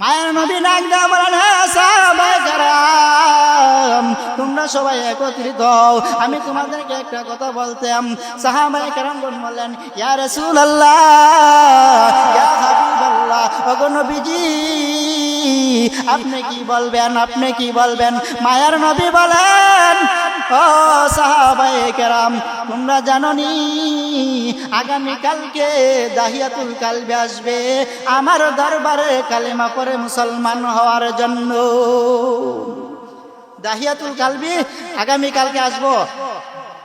মায়ের নবী ডাক দেওয়া বলেন "হ্যাঁ, সাহাবায়ে কেরাম, তোমরা সবাই একত্রিত হও। আমি তোমাদেরকে একটা কথা বলতাম সাহাবায়ে কেরাম বললেন ইয়া ইয়া হাবিবাল্লাহ ওগো নবীজি আপনি কি বলবেন আপনি কি বলবেন মায়ের নবী বলেন ও সাহাবায়ে কেরাম, তোমরা জাননি আগামীকালকে দাহিয়াতুল কালবে আসবে। আমার দরবারে কালিমা পরে মুসলমান হওয়ার জন্য। দাহিয়াতুল কালবি আগামীকালকে আসব।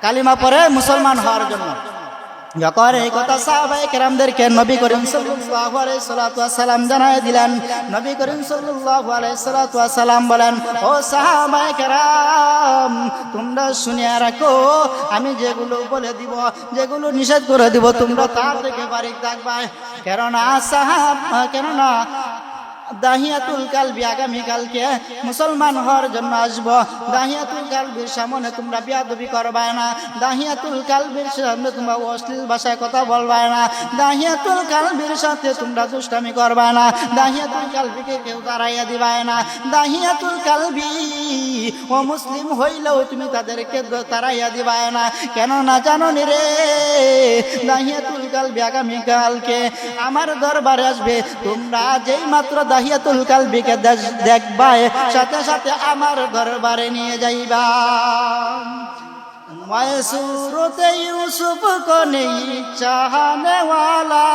কালিমা পরে মুসলমান হওয়ার জন্য। যখন এই কথা নবী করিম সালাম দিলেন। নবী করিম সালাম বলেন, ও সাহাবাই কেরাম আমি যেগুলো বলে দিব, যেগুলো নিষেধ করে দিব, তোমরা তার থেকে বারিক থাকবা কেননা সাহাব, কেননা দাহিয়াতুল কালবি আগামীকালকে মুসলমান হওয়ার জন্য আসব। দাহিয়াতুল কালবির সামনে তোমরা বিয়াদবি করবা না। দাহিয়াতুল কালবির সামনে তোমরা অশ্লীল ভাষায় কথা বলবা না। দাহিয়াতুল কালবির সাথে তোমরা দুষ্টামি করবা না। দাহিয়াতুল কালবিকে কেউ দাঁড়াইয়া দিবায় না। দাহিয়াতুল কালবি ও মুসলিম হইলেও তুমি তাদেরকে তাড়াইয়া দিবে না কেন না জানো নি রে দাহিয়াতুল কালবি আগামীকালকে আমার দরবারে আসবে তোমরা যেই মাত্র দাহিয়াতুল কালবিকে দেখ- দেখবাই সাথে সাথে আমার দরবারে নিয়ে যাইবা मैं सूरत यूसुफ को नहीं चाहने वाला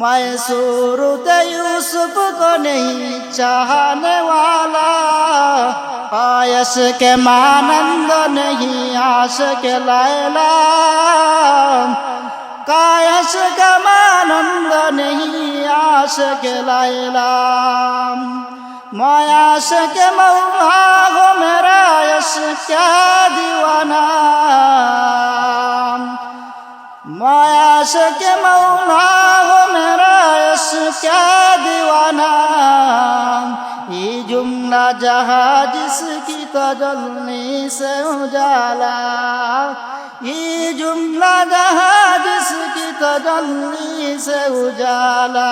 मैं सूरत यूसुफ को नहीं चाहने वाला आयस के मानंद नहीं आश के लैला कायस का मानंद नहीं आश के लैला मैं आश के मौला हो मेरा यश क्या दीवाना मैं आश के मौला हो मेरा यश क्या दीवाना ये जुमला जहाँ जिसकी तजल्ली से उजाला ये जुमला जहाँ जिसकी तजल्ली से उजाला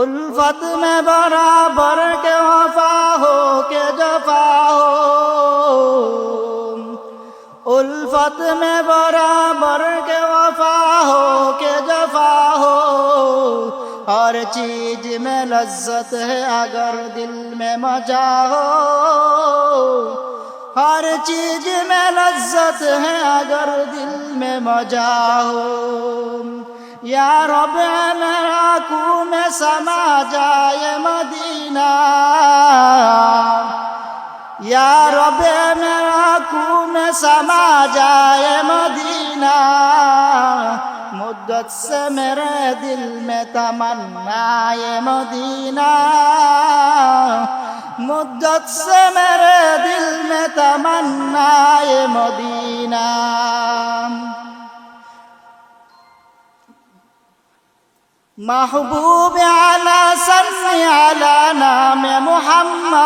उल्फत में बराबर के वफा हो के जफा हो उल्फत में बराबर चीज़ में लज्जत है, अगर दिल में मज़ा हो। हर चीज़ में लज्जत है, अगर दिल में मज़ा हो। या रब मेरा में समा जाए मदीना। या रब मेरा में समा जाए मदीना। مدت سے میرے دل میں تمنا یہ مدینہ. مدت سے میرے دل میں محبوب على سن على نام محمد.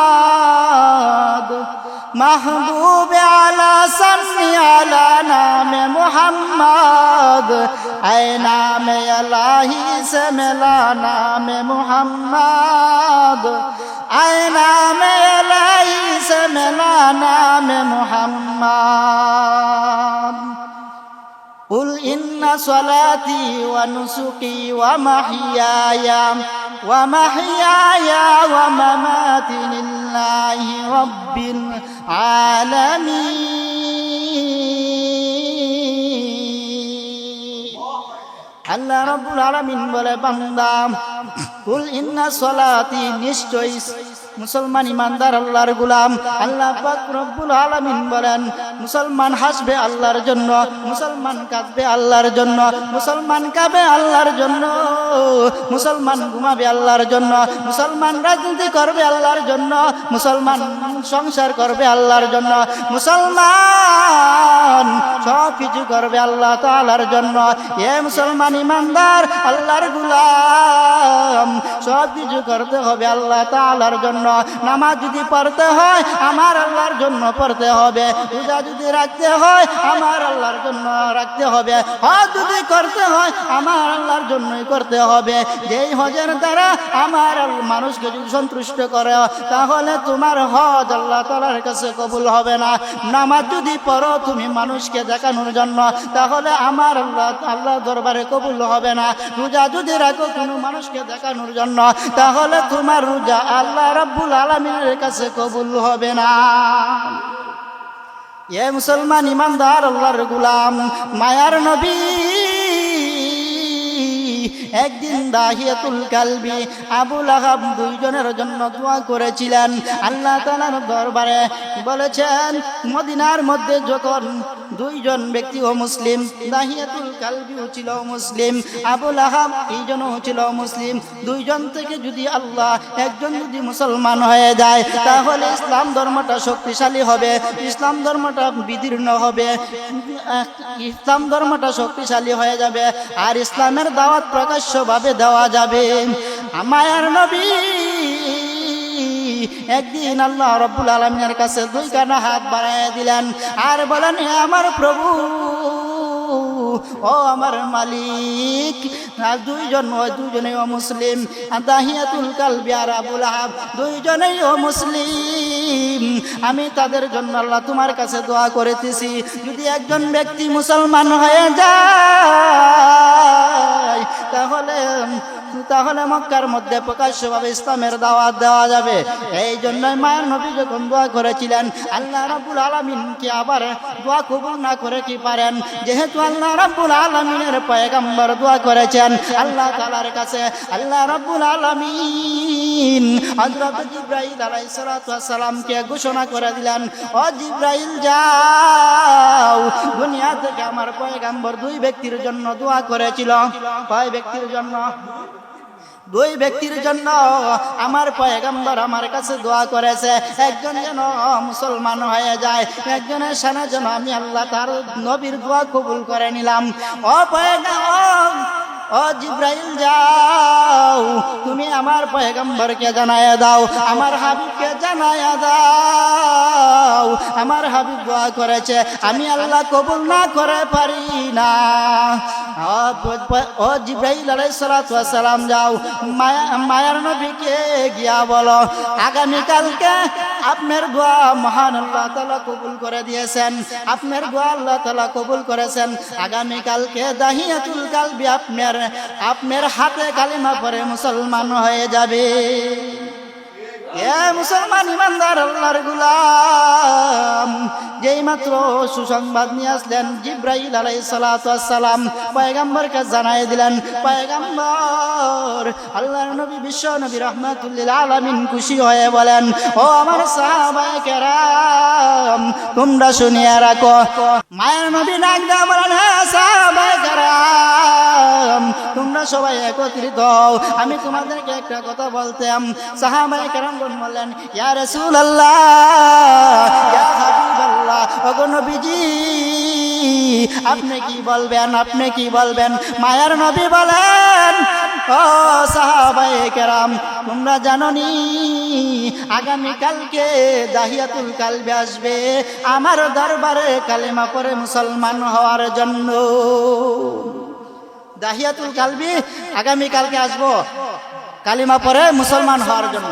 محبوب على سن على نام محمد اے نام الہی سے ملا نام محمد اے نام الہی سے ملا نام محمد قل ان صلاتي ونسكي ومحياي ومحياي ومماتي لله رب العالمين আল্লাহ রব্বুল আলামিন বলে বান্দা কুল ইন্না সলাতি নিশ্চয় মুসলমান ইমানদার আল্লাহর গুলাম, আল্লাহ পাক রব্বুল আলামিন বলেন, মুসলমান হাসবে আল্লাহর জন্য, মুসলমান কাঁদবে আল্লাহর জন্য, মুসলমান কাঁদবে আল্লাহর জন্য, মুসলমান ঘুমাবে আল্লাহর জন্য, মুসলমান রাজনীতি করবে আল্লাহর জন্য, মুসলমান সংসার করবে আল্লাহর জন্য, মুসলমান সব কিছু করবে আল্লাহ তাআলার জন্য। এ মুসলমান ইমানদার, আল্লাহর গুলাম সব কিছু করতে হবে আল্লাহ তাআলার জন্য। নামাজ যদি পড়তে হয়, আমার আল্লাহর জন্য পড়তে হবে। রোজা যদি রাখতে হয়, আমার আল্লাহর জন্য রাখতে হবে। হজ যদি করতে হয়, আমার আল্লাহর জন্যই করতে হবে। যেই হজের দ্বারা আমার মানুষকে যদি সন্তুষ্ট করে, তাহলে তোমার হজ আল্লাহ তালার কাছে কবুল হবে না। নামাজ যদি পড়ো, তুমি মানুষকে দেখানোর জন্য, তাহলে আমার আল্লাহ আল্লাহ দরবারে কবুল হবে না। রোজা যদি রাখো, কোনো মানুষকে দেখানোর জন্য, তাহলে তোমার রোজা আল্লাহ রাব্বুল আলমিনের কাছে কবুল হবে না। এ মুসলমান ইমানদার, আল্লাহর গুলাম, মায়ার নবী, একদিন দাহিয়াতুল কালবি আবুল আহাব দুইজনের জন্য দোয়া করেছিলেন। আল্লাহ তালার দরবারে বলেছেন, মদিনার মধ্যে যখন দুইজন ব্যক্তি ও মুসলিম। দাহিয়াতুল কালবিও ছিল মুসলিম। আবুল আহাব এইজনও ছিল মুসলিম। দুইজন থেকে যদি আল্লাহ একজন যদি মুসলমান হয়ে যায়, তাহলে ইসলাম ধর্মটা শক্তিশালী হবে, ইসলাম ধর্মটা বিদীর্ণ হবে, ইসলাম ধর্মটা শক্তিশালী হয়ে যাবে, আর ইসলামের দাওয়াত প্রকাশ্যভাবে দেওয়া যাবে। মায়ার নবী একদিন আল্লাহ রব্বুল আলমিনের কাছে দুই কানা হাত বাড়াইয়া দিলেন। আর বলেন আমার প্রভু ও আমার মালিক, আর দুইজন দুইজনেই ও মুসলিম। আর দাহিয়াতুল কালবি আর আবুল আহাব, দুইজনেই ও মুসলিম। আমি তাদের জন্য আল্লাহ তোমার কাছে দোয়া করেতেছি, যদি একজন ব্যক্তি মুসলমান হয়ে যায়, তাহলে তাহলে মক্কার মধ্যে প্রকাশ্যভাবে ইসলামের দাওয়াত দেওয়া যাবে। এই জন্যই মায়ের নবী যখন দোয়া করেছিলেন, আল্লাহ রাব্বুল কি আবার দোয়া কবুল না করে কি পারেন? যেহেতু আল্লাহ রাব্বুল আলমিনের পয়গাম্বর দোয়া করেছেন। আল্লাহ তালার কাছে, আল্লাহ রব্বুল আলমিন হজরত জিব্রাহিল আলাই সালাতামকে ঘোষণা করে দিলেন, ও জিব্রাহিল যাও। দুনিয়া থেকে আমার পয়গাম্বর দুই ব্যক্তির জন্য দোয়া করেছিল। কয় ব্যক্তির জন্য? দুই ব্যক্তির জন্য আমার পয়গম্বর আমার কাছে দোয়া করেছে। একজন যেন মুসলমান হয়ে যায় একজনের সানা যেন আমি আল্লাহ তার নবীর দোয়া কবুল করে নিলাম। ও পয়গম্বর! ও জিব্রাইল যাও, তুমি আমার পয়গম্বরকে জানায়া দাও, আমার হাবিবকে জানায়া দাও। আমার হাবিব দোয়া করেছে, আমি আল্লাহ কবুল না করে পারি না। ও জিব্রাইল সালাম যাও, মায়া, মায়ার নবীকে গিয়া বলো, আগামীকালকে আপনার দোয়া মহান আল্লাহ তাআলা কবুল করে দিয়েছেন, আপনার দোয়া আল্লাহ তাআলা কবুল করেছেন, আগামীকালকে দাহিয়াতুল কালবি আপনার আপনার হাতে কালিমা পরে মুসলমান হয়ে যাবে। মুসলমান ইমানদার আল্লাহর গুলাম, যেই মাত্র সুসংবাদ নিয়ে আসলেন জিব্রাইল আলাই সালাম জানাই দিলেন, পয়গাম্বর নবী বিশ্ব নবী রহমাতুল্লিল খুশি হয়ে বলেন, ও আমার সাহাবায়ে তোমরা শুনিয়ে রাখো, মায়ের নবী নাক দা বলেন হ্যাঁ তোমরা সবাই একত্রিত হও, আমি তোমাদেরকে একটা কথা বলতাম, সাহাবায়ে কেরাম বললেন ইয়া রাসূলুল্লাহ আপনি কি বলবেন, আপনি কি বলবেন? মায়ার নবী বলেন, ও সাহাবায়ে কেরাম, তোমরা জানো নি আগামী কালকে দাহিয়াতুল কালবে আসবে, আমার দরবারে কালেমা পরে মুসলমান হওয়ার জন্য। দাহিয়াতুল কালবি আগামী কালকে আসব, কালিমা পরে মুসলমান হওয়ার জন্য।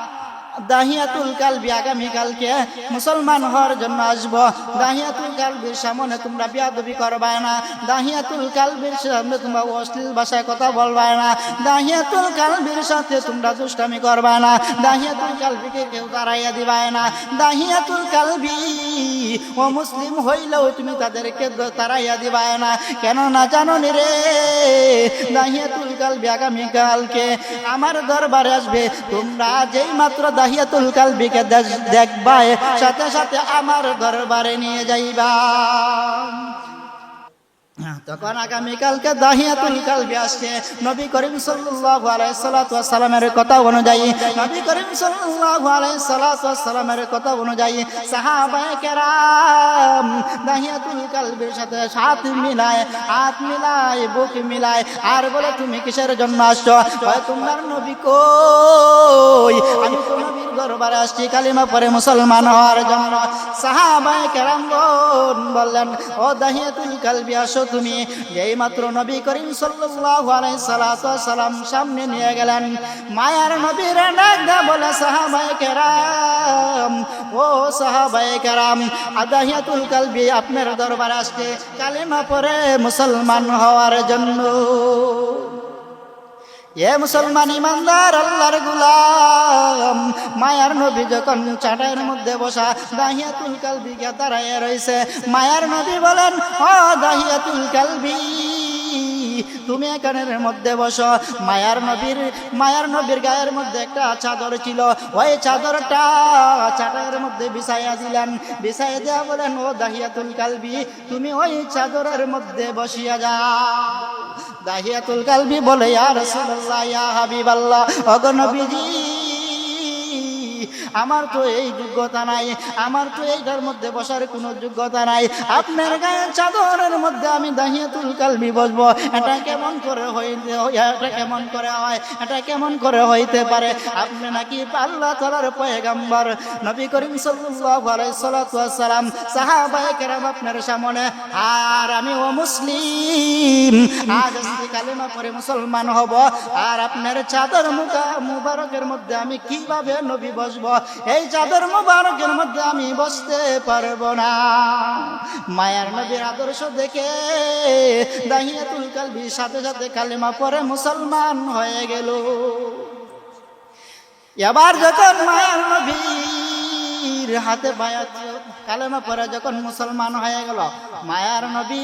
দাহিয়াতুল কালবি আগামীকালকে মুসলমান হওয়ার জন্য আসব। দাহিয়াতুল কালবির সামনে তোমরা বিয়াদবি করবে না। দাহিয়াতুল কালবির সামনে তোমরা অশ্লীল ভাষায় কথা বলবে না। দাহিয়াতুল কালবির সাথে তোমরা দুষ্টামি করবে না। দাহিয়াতুল কালবিকে কেউ তাড়াইয়া দিবে না। দাহিয়াতুল কালবি, ও মুসলিম হইলেও তুমি তাদেরকে দ- তাড়াইয়া দিবে না। কেন না জানো নি রে, দাহিয়াতুল কালবি আগামীকালকে আমার দরবারে আসবে। তোমরা যেই মাত্র দাহিয়াতুল কালবিকে দেখ- দেখবাই সাথে সাথে আমার দরবারে নিয়ে যাইবা। তখন আগামীকালকে দাহিয়াতুল কালবি আসছে, নবী করিম সাল্লাল্লাহু সাল্লামের কথা অনুযায়ী, নবী করিম সাল্লাল্লাহু সাল্লামের কথা অনুযায়ী সাহাবায়ে কেরাম দাহিয়াতুল কালবির সাথে হাত মিলায় হাত মিলায়, বুক মিলায়, আর বলে, তুমি কিসের জন্য আসছো? তোমার নবী কই? আমি তো দরবারে আসছি, কালিমা পরে মুসলমান হওয়ার জন্য। সাহাবায়ে কেরাম বললেন ও দাহিয়া দাহিয়াতুল কালবি, আসো তুমি। এই মাত্র নবী করিম সাল্লাল্লাহু আলাইহি সালাম সামনে নিয়ে গেলেন, মায়ার নবীর ডাক বলে, সাহাবায়ে কেরাম, ও সাহাবায়ে কেরাম, আদাহিয়াতুল কালবি, আপনার দরবার আসছে কালিমা পরে মুসলমান হওয়ার জন্য। এ মুসলমান ইমানদার, আল্লাহর গুলাম। মায়ার নবী যখন চাটাইয়ের মধ্যে বসা, দাহিয়াতুল কালবি কে দাঁড়াইয়া রয়েছে মায়ার নবী বলেন ও দাহিয়াতুল কালবি, তুমি এখানের মধ্যে বসো। মায়ার নবীর মায়ার নবীর গায়ের মধ্যে একটা চাদর ছিল। ওই চাদরটা চাটাইয়ের মধ্যে বিছাইয়া দিলেন। বিছাইয়া দেওয়া বলেন, ও দাহিয়া দাহিয়াতুল কালবি, তুমি ওই চাদরের মধ্যে বসিয়া যাও। দাহিয়াতুল কালবি বলে ইয়া রাসূলুল্লাহ ইয়া হাবিবাল্লাহ ওগো নবীজি আমার তো এই যোগ্যতা নাই, আমার তো এইটার মধ্যে বসার কোনো যোগ্যতা নাই। আপনার গায়ে চাদরের মধ্যে আমি দাহিয়াতুল কালবি বসবো। এটা কেমন করে হইতে এটা কেমন করে হয়? এটা কেমন করে হইতে পারে? আপনি নাকি আল্লাহ তাআলার পয়গাম্বর। নবী করিম আলাইহি সাহাবায়ে কেরাম আপনার সামনে, আর আমি ও মুসলিম, আজ কালেমা পরে মুসলমান হব। আর আপনার চাদর মুখা মুবারকের মধ্যে আমি কীভাবে নবী বসবো? এই চাদর মোবারকের মধ্যে আমি বসতে পারব না। মায়ার নবীর আদর্শ দেখে দাহিয়া তুল কালবি, সাথে সাথে কালেমা পরে মুসলমান হয়ে গেল। এবার যখন মায়ার নবীর হাতে বায়াত, কালেমা পরে যখন মুসলমান হয়ে গেল, মায়ার নবী,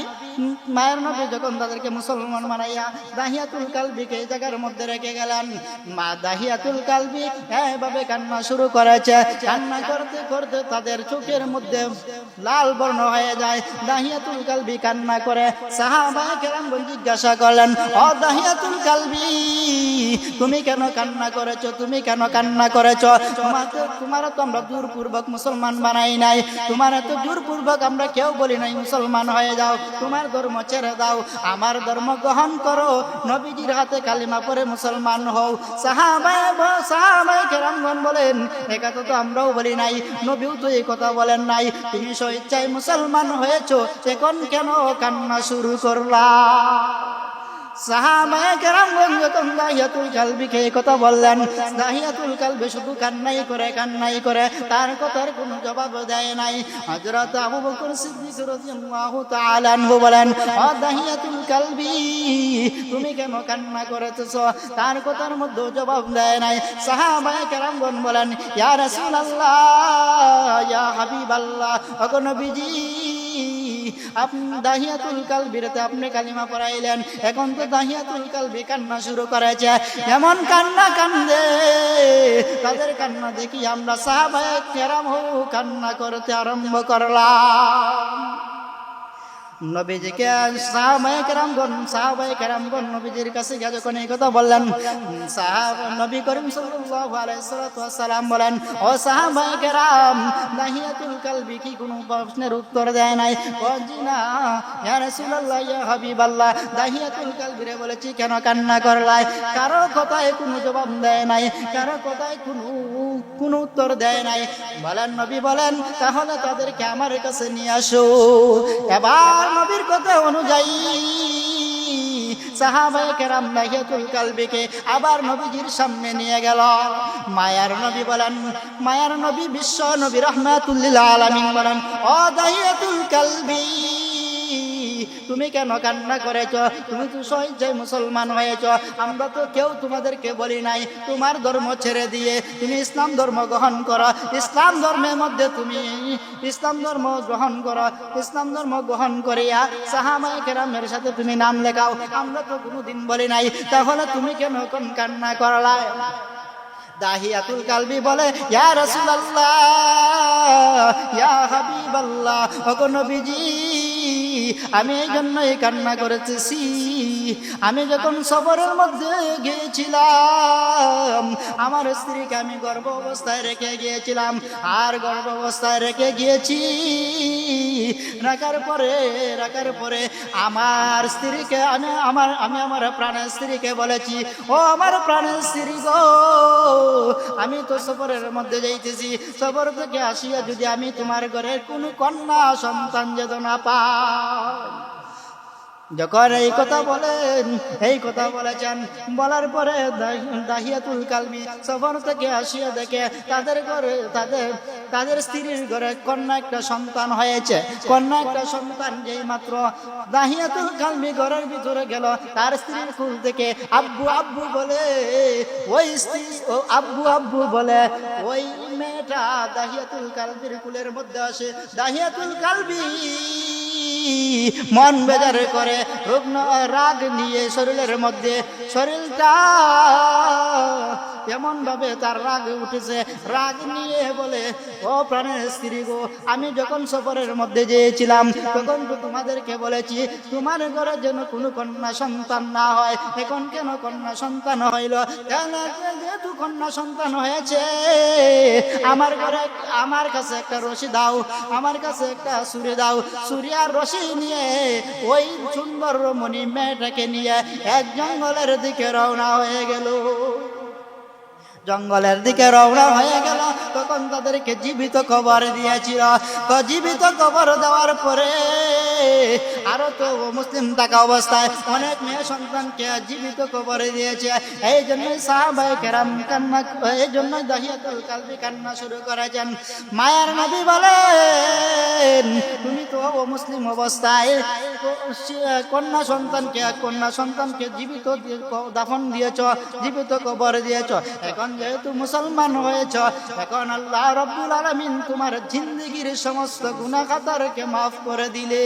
মায়ের নবী যখন তাদেরকে মুসলমান বানাইয়া দাহিয়াতুল কালবিকে এই জায়গার মধ্যে রেখে গেলেন, মা দাহিয়াতুল কালবি এভাবে কান্না শুরু করেছে। কান্না করতে করতে তাদের চোখের মধ্যে লাল বর্ণ হয়ে যায়। দাহিয়াতুল কালবি কান্না করে সাহাবায়ে কেরাম জিজ্ঞাসা করলেন ও দাহিয়াতুল কালবি তুমি কেন কান্না করেছ? তুমি কেন কান্না করেছ? তোমার তোমার তো আমরা দূরপূর্বক মুসলমান বানাই নাই। তোমার তো দূরপূর্বক আমরা কেউ বলি নাই, মুসলমান হয়ে যাও। তোমার ধর্ম ছেড়ে দাও। আমার ধর্ম গ্রহণ করো। নবীজির হাতে কালিমা পরে মুসলমান হও। কেরামগণ বলেন একা তো আমরাও বলি নাই। নবীও তো এই কথা বলেন নাই। তুমি স্বেচ্ছায় মুসলমান হয়েছো। এখন কেন কান্না শুরু করলা? সাহাবায়ে কেরামগণ যখন দাহিয়াতুল কালবিকে এই কথা বললেন? দাহিয়াতুল কালবি শুধু কান্নাই করে কান্নাই করে, তার কথার কোনো জবাব দেয় নাই। হযরত আবু বকর সিদ্দিক রাদিয়াল্লাহু তাআলা আনহু বলেন, ও দাহিয়াতুল কালবি, তুমি কেন কান্না করেছ? তার কথার মধ্যে জবাব দেয় নাই। সাহাবায়ে কেরামগণ বলেন, ইয়া রাসূলুল্লাহ, ইয়া হাবিবাল্লাহ, ওগো নবীজি দাহিয়াতুল কালবিরতে আপনি কালিমা পড়াইলেন। এখন তো দাহিয়াতুল কালবি কান্না শুরু করেছে। এমন কান্না কান্দে, তাদের কান্না দেখি আমরা সাহাবায় কেরাম কান্না করতে আরম্ভ করলাম। নবীজিকে সাহাবায়ে কেরামগণ সাহাবায়ে কেরামগণ নবীজির কাছে গিয়ে যখন এই কথা বললেন, সাহাব নবী করিম সাল্লাল্লাহু আলাইহি ওয়াসাল্লাম বলেন, ও সাহাবায়ে কেরাম নাহিয়াতুল কালবি কি কোনো প্রশ্নের উত্তর দেয় নাই? বলছি না ইয়া রাসূলুল্লাহ, ইয়া হাবিবাল্লাহ। দাহিয়াতুল কালবিরে বলেছি, কেন কান্না করলাই? কারও কথায় কোনো জবাব দেয় নাই, কারও কথায় কোনো কোনো উত্তর দেয় নাই। বলেন, নবী বলেন, তাহলে তাদেরকে আমার কাছে নিয়ে আসো। এবার নবীর কথা অনুযায়ী সাহাবাই কেরাম নাহিয়াতুল কালবিকে আবার নবীজির সামনে নিয়ে গেল। মায়ার নবী বলেন, মায়ার নবী বিশ্ব নবী রহমাতুল্লিল আলমিন বলেন ও দাহিয়াতুল কালবি। তুমি কেন কান্না করেছ? তুমি তো সহজে মুসলমান হয়েছ। আমরা তো কেউ তোমাদেরকে বলি নাই। তোমার ধর্ম ছেড়ে দিয়ে তুমি ইসলাম ধর্ম গ্রহণ করো। ইসলাম ধর্মের মধ্যে তুমি ইসলাম ধর্ম গ্রহণ করো। ইসলাম ধর্ম গ্রহণ করিয়া সাহাবায়ে কেরামের সাথে তুমি নাম লেখাও। আমরা তো কোনোদিন বলি নাই। তাহলে তুমি কেন কোন কান্না করলা? দাহিয়াতুল কালবি বলে, ইয়া রাসূলুল্লাহ, ইয়া হাবিবাল্লাহ ওগো নবীজি আমি এই জন্যই কান্না করেছি। আমি যখন সফরের মধ্যে গিয়েছিলাম, আমার স্ত্রীকে আমি গর্ভ অবস্থায় রেখে গিয়েছিলাম। আর গর্ভ অবস্থায় রেখে গিয়েছি। রাখার পরে রাখার পরে আমার স্ত্রীকে আমি আমার আমি আমার প্রাণের স্ত্রীকে বলেছি, ও আমার প্রাণের স্ত্রী গো, আমি তো সফরের মধ্যে যাইতেছি। সফর থেকে আসিয়া যদি আমি তোমার ঘরের কোনো কন্যা সন্তান যেন না পাই যখন এই কথা বলেন, এই কথা বলেছেন, বলার পরে দাহি- দাহিয়াতুল কালমি সফর থেকে আসিয়া দেখে তাদের ঘরে, তাদের তাদের স্ত্রীর ঘরে কন্যা একটা সন্তান হয়েছে। কন্যা একটা সন্তান যেই মাত্র দাহিয়াতুল কালমি ঘরের ভিতরে গেল, তার স্ত্রীর কুল থেকে আব্বু আব্বু বলে, ওই স্ত্রী, ও আব্বু আব্বু বলে, ওই মেয়েটা দাহিয়াতুল কালবির কুলের মধ্যে আসে। দাহিয়াতুল কালবি মন বেজার করে রুগ্ন রাগ নিয়ে শরীরের মধ্যে শরীরটা এমন ভাবে তার রাগ উঠেছে, রাগ নিয়ে বলে, ও প্রাণের স্ত্রী গো, আমি যখন সফরের মধ্যে গিয়েছিলাম, তখন তো তোমাদেরকে বলেছি, তোমার ঘরে যেন কোনো কন্যা সন্তান না হয়। এখন কেন কন্যা সন্তান হইল? যেহেতু কন্যা সন্তান হয়েছে, আমার ঘরে আমার কাছে একটা রশি দাও, আমার কাছে একটা সুরে দাও সুরি আর রশি নিয়ে ওই সুন্দর মণি মেয়েটাকে নিয়ে এক জঙ্গলের দিকে রওনা হয়ে গেল। জঙ্গলের দিকে রওনা হয়ে গেল। তখন তাদেরকে জীবিত খবর দিয়েছিল। তো জীবিত খবর দেওয়ার পরে আরও তো মুসলিম থাকা অবস্থায় অনেক মেয়ে সন্তানকে জীবিত কবরে দিয়েছে। এই জন্যই সাহাবাই কেরাম কান্না এই জন্যই দাহিয়াতুল কালবি কান্না শুরু করেছেন। মায়ার নবী বলেন, তুমি তো মুসলিম অবস্থায় কন্যা সন্তানকে কন্যা সন্তানকে জীবিত দাফন দিয়েছ, জীবিত কবর দিয়েছ। এখন যেহেতু মুসলমান হয়েছ, এখন আল্লাহ রব্বুল আলমিন তোমার জিন্দগির সমস্ত গুণাখাতারকে মাফ করে দিলে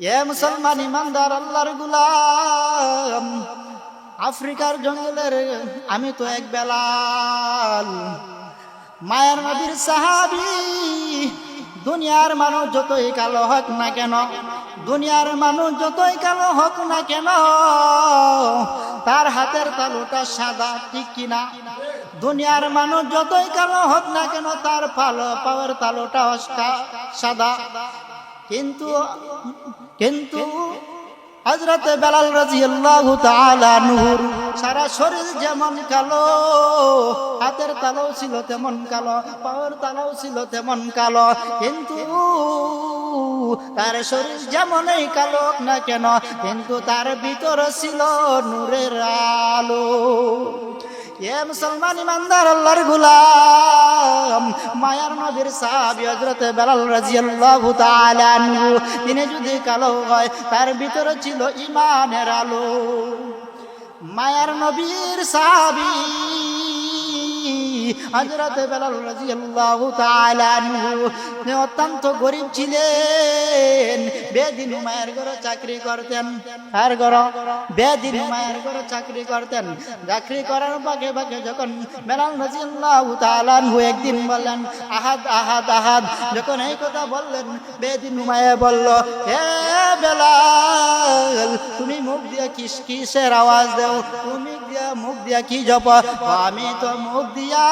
এ মুসলমান ইমানদার আল্লাহর গুলাম আফ্রিকার জঙ্গলের আমি তো এক বেলাল। মায়ের নবীর সাহাবি দুনিয়ার মানুষ যতই কালো হোক না কেন, দুনিয়ার মানুষ যতই কালো হোক না কেন, তার হাতের তালুটা সাদা, ঠিক কিনা দুনিয়ার মানুষ যতই কালো হোক না কেন, তার পালো, পাওয়ার তালুটা সাদা। কিন্তু কিন্তু হজরত বেলাল রাজি আল্লাহ নূর সারা শরীর যেমন কালো, হাতের তালাও ছিল তেমন কালো পাওয়ার তালাও ছিল তেমন কালো, কিন্তু তার শরীর যেমনই কালো না কেন, কিন্তু তার ভিতরে ছিল নূরের আলো। এ মুসলমান ইমানদার, আল্লাহর গুলাম। মায়ার নবীর সাহাবি হযরত বেলাল রাদিয়াল্লাহু তাআলা তিনি যদি কালো হয়, তার ভিতরে ছিল ইমানের আলো। মায়ার নবীর সাহাবী হযরত বেলাল রাদিয়াল্লাহু তাআলা অত্যন্ত গরিব ছিলেন। বেদিন মায়ের ঘরে চাকরি করতেন। আর ঘর বেদিন মায়ের ঘরে চাকরি করতেন। চাকরি করার বাগে বাগে যখন বেলাল রাদিয়াল্লাহু তাআলা একদিন বললেন, আহাদ আহাদ আহাদ। যখন এই কথা বললেন, বেদিন মায়ে বলল, হে বেলাল, তুমি মুখ দিয়ে কিস কিসের আওয়াজ দেও, তুমি দিয়া, মুখ দিয়া কি জপ? আমি তো মুখ দিয়া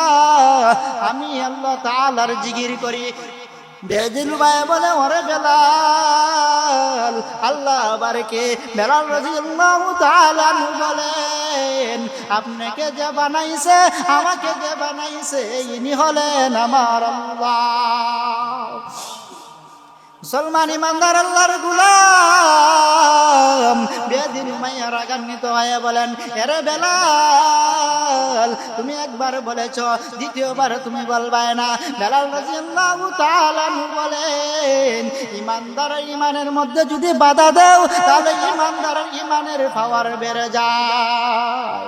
আমি আল্লাহ তালার জিগির করি। বেদিন ভাই বলে, ওরে বেলাল, আল্লাহ বারকে বেলাল রাদিয়াল্লাহু তাআলা বলেন আপনাকে যে বানাইছে, আমাকে যে বানাইছে, ইনি হলেন আমার আল্লাহ। মুসলমান ইমানদার আল্লাহর গুলাম। বেদিন মাইয়া রাগান্বিত হয়ে বলেন, এরে বেলাল, তুমি একবার বলেছ, দ্বিতীয়বার তুমি বলবাই না। বেলাল রাদিয়াল্লাহু তাআলা বলেন, ইমানদার ইমানের মধ্যে যদি বাধা দাও, তাহলে ইমানদার ইমানের পাওয়ার বেড়ে যায়।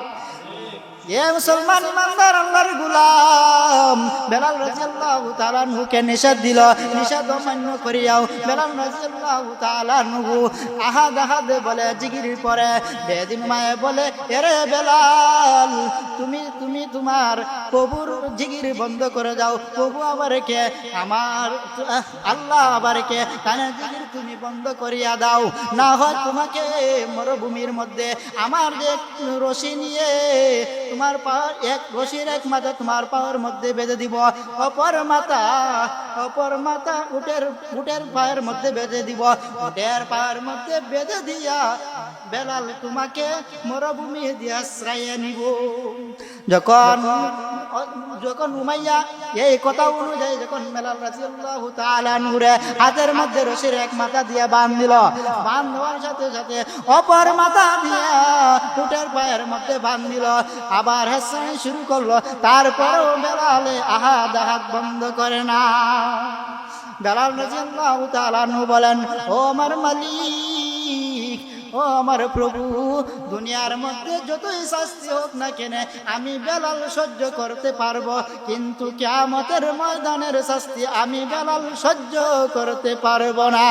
এ মুসলমান ইমানদার, আল্লাহর গুলাম। বেলাল রাদিয়াল্লাহু তাআলা নুকে নিষেধ দিল। নিষেধ অমান্য করিয়াও বেলাল রাদিয়াল্লাহু তাআলা নুহু আহাদ আহাদ বলে জিগির পরে বেদিন মায়ে বলে, এরে বেলাল, তুমি তুমি তোমার প্রভুর জিগির বন্ধ করে যাও প্রভু আবার কে? আমার, আল্লাহ আবার কে? কানে জিগির তুমি বন্ধ করিয়া দাও। না হয় তোমাকে মরুভূমির মধ্যে আমার যে রশি নিয়ে তোমার পাওয়ার এক রশির এক মাথা তোমার পাওয়ার মধ্যে বেঁধে দিব। অপর মাথা অপর মাথা উটের উটের পায়ের মধ্যে বেঁধে দিব। উটের পায়ের মধ্যে বেঁধে দিয়া বেলাল তোমাকে মরুভূমি দিয়া আশ্রয় নিব। যখন যখন উমাইয়া এই কথা অনুযায়ী যখন মেলাল রাজিয়াল্লাহু তাআলা নূরে হাতের মধ্যে রশির এক মাথা দিয়ে বান দিল। বান দেওয়ার সাথে সাথে অপর মাথা দিয়ে উটের পায়ের মধ্যে বান দিল। আবার হেসানি শুরু করল। তারপরেও বেলালে আহাদ আহাদ বন্ধ করে না। বেলাল রাজিয়াল্লাহু তাআলা বলেন, ও আমার মালিক ও আমার প্রভু, দুনিয়ার মধ্যে যতই শাস্তি হোক না কেনে, আমি বেলাল সহ্য করতে পারব, কিন্তু কেয়ামতের ময়দানের শাস্তি আমি বেলাল সহ্য করতে পারব না।